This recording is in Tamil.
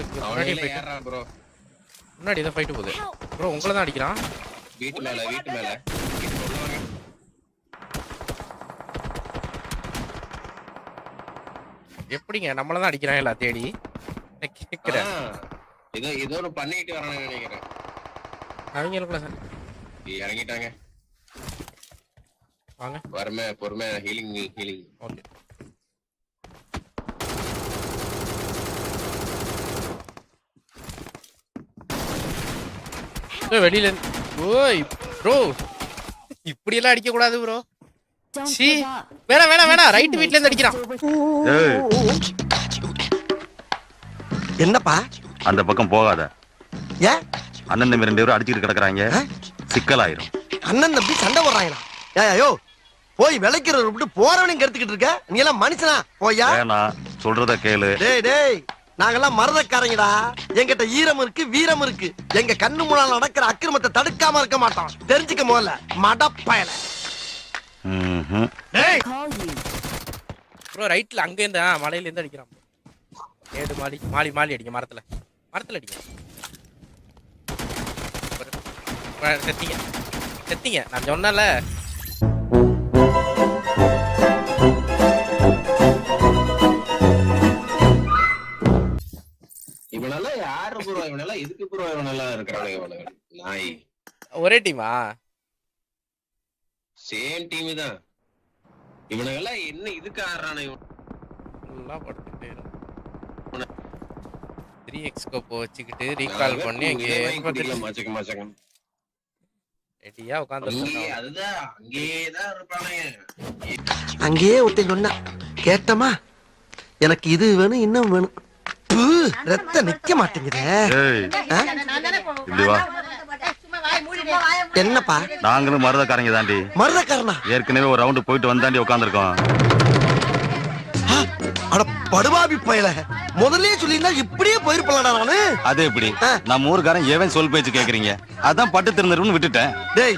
முன்னாடி. ஏறான் ப்ரோ முன்னாடி ஏதோ ஃபைட்டு போகுது. ப்ரோ உங்களை தான் அடிக்கிறான். வீட்டு மேல வீட்டு மேல. எப்படிங்க? நம்மள தான் அடிக்கிறான் எல்லா தேடி. ஆ, ஏதோ ஏதோ ஒண்ணு பண்ணிட்டு வரானு நினைக்கிறேன். அவங்களுக்குள்ள இறங்கிட்டாங்க. வாங்க. வறுமை பொறுமை ஹீலிங் ஹீலிங் ஓகே வெளியில ஓய் ப்ரோ இப்படி எல்லாம் அடிக்க கூடாது ப்ரோ up. வேணாம் வேணாம் வேணாம். ரைட் வீட்ல இருந்து அடிக்கிறான். என்னப்பா? அந்த பக்கம் போகாத. ஏன் அண்ணன் தம்பி ரெண்டு பேரும் அடிச்சுட்டு கிடக்குறாங்க? சிக்கலாயிரும். அண்ணன் தம்பி சண்டை போடுறாங்களா ஐயோ போய் விளைக்கிறத விட்டு போறவனையும் கெடுத்துக்கிட்டு இருக்க. நீ எல்லாம் மனுஷனா? போயா வேணாம். சொல்றத கேளு. டேய் டேய். நாங்கெல்லாம் மரதக்காரங்கடா. எங்கிட்ட ஈரம் இருக்கு வீரம் இருக்கு. எங்க கண்ணு முன்னால நடக்கிற அக்கிரமத்தை தடுக்காம இருக்க மாட்டோம். தெரிஞ்சுக்க முதல்ல மடப்பயல. ப்ரோ ரைட்ல அங்க இருந்து ஆ, மலையில இருந்து அடிக்கிறான் ஏடு மாலி மாலி மாலி அடிங்க மரத்துல. மரத்துல அடிங்க. ஒரு- செத்தீங்க. செத்தீங்க. நான் சொன்னல இவனெல்லாம் யாரு ப்ரோ இவனெல்லாம் எதுக்கு ப்ரோ இவனெல்லாம் இருக்கிறானுங்க இவனுங்க. நாய். ஒரே டீமா சேம் டீம் தான். இவனுங்கெல்லாம் என்ன இதுக்கு ஆடுறானு இவன்? படுத்துட்டே த்ரீ எக்ஸ்கோப் வச்சுக்கிட்டு ரீகால் பண்ணி அங்கே மச்சக்க மச்சக்கம் ரெடியா உட்காந்து அங்கே அதுதான் அங்கேயேதான் இருப்பானுங்க. அங்கேயே ஒருத்தன் சொன்னா கேட்டமா எனக்கு இது வேணும் இன்னும் வேணும். ரத்தம் நிக்க மாட்டேங்குதே. என்னப்பா? நாங்களும் மருதக்காரங்க தாண்டி. மருதக்காரனா? ஏற்கனவே ஒரு ரவுண்டு போயிட்டு வந்தாண்டி உட்காந்துருக்கோம் அட படுபாவி பயல. முதல்லயே சொல்லியிருந்தா இப்படியே போயிருப்பலடா நானு. அது எப்படி. நம்ம ஊருக்காரன் ஏவன் சொல் பேச்சு கேக்குறீங்க. அதான் பட்டு திருந்தருன்னு விட்டுட்டேன். டேய்